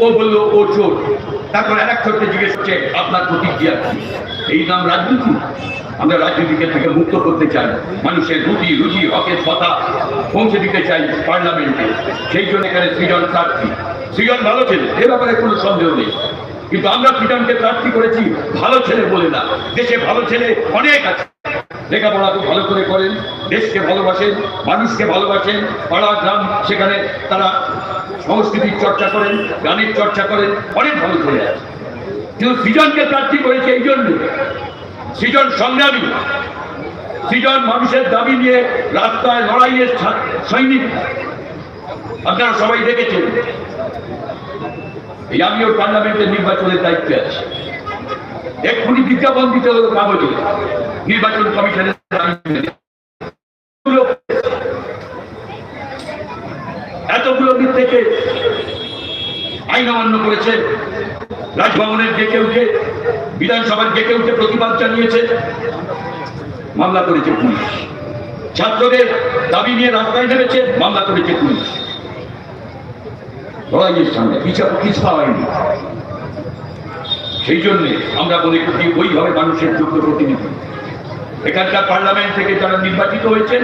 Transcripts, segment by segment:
ও বলল, ও চোর। তারপর এক ছোট্ট জিজ্ঞেস করছে, আপনার প্রতিক্রিয়া এই নাম রাজনীতি। আমরা রাজনীতিকে থেকে মুক্ত করতে চাই। মানুষের রুটি রুচি হকের কথা পৌঁছে দিতে চাই পার্লামেন্টে। সেই জন্য এখানে সৃজন প্রার্থী। সৃজন ভালো ছেলে, এ ব্যাপারে কোনো সন্দেহ নেই। কিন্তু আমরা সৃজনকে প্রার্থী করেছি ভালো ছেলে বলে না। দেশে ভালো ছেলে অনেক আছে। লেখাপড়া তো ভালো করে করেন, দেশকে ভালোবাসেন, মানুষকে ভালোবাসেন, পাড়া, গ্রাম, সেখানে তারা সংস্কৃতির চর্চা করেন, গানের চর্চা করেন, অনেক ভালো করে আছে। কিন্তু সৃজনকে প্রার্থী করেছে এই জন্য, সৃজন সংগ্রামী, সৃজন মানুষের দাবি নিয়ে রাস্তায় লড়াইয়ের সৈনিক। আপনারা সবাই দেখেছেন, এই আমিও পার্লামেন্টের নির্বাচনের দায়িত্বে আছি। এক্ষুনি বিজ্ঞাপন দিতে হলো কাগজে নির্বাচন কমিশনের এতগুলো থেকে আইন অমান্য করেছে। রাজভবনের ডেকে উঠে, বিধানসভার ডেকে উঠে প্রতিবাদ জানিয়েছে। মামলা করেছে পুলিশ। ছাত্রদের দাবি নিয়ে রাস্তায় নেমেছে, মামলা করেছে পুলিশ। লড়াইয়ের সামনে পিছা পিছা হয়নি। সেই জন্যে আমরা মনে করি ওইভাবে মানুষের যোগ্য প্রতিনিধি। এখানকার পার্লামেন্ট থেকে যারা নির্বাচিত হয়েছেন,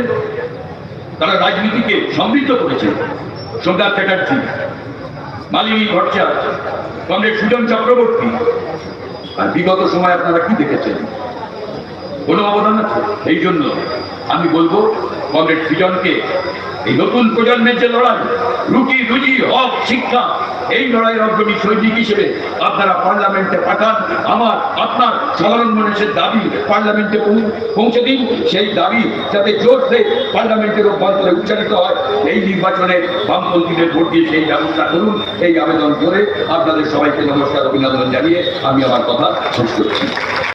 তারা রাজনীতিকে সমৃদ্ধ করেছেন। সোমনাথ চ্যাটার্জি, মালিনী ভট্টাচার্য, কংগ্রেস সুজন চক্রবর্তী। আর বিগত সময় আপনারা কি দেখেছেন? কোনো অবদান আছে? এই জন্য আমি বলব, কংগ্রেস সৃজনকে এই নতুন প্রজন্মের যে লড়াই, রুটি রুজি, হক, শিক্ষা এই লড়াইয়ের অগ্রণী সৈনিক হিসেবে আপনারা পার্লামেন্টে পাঠান। আমার, আপনার সাধারণ মানুষের দাবি পার্লামেন্টে পৌঁছে দিন। সেই দাবি যাতে জোর দেয় পার্লামেন্টের অভ্যন্তরে উচ্চারিত হয়। এই নির্বাচনে বামপন্থীদের ভোট দিয়ে সেই ব্যবস্থা করুন। এই আবেদন করে আপনাদের সবাইকে নমস্কার, অভিনন্দন জানিয়ে আমি আমার কথা শেষ করছি।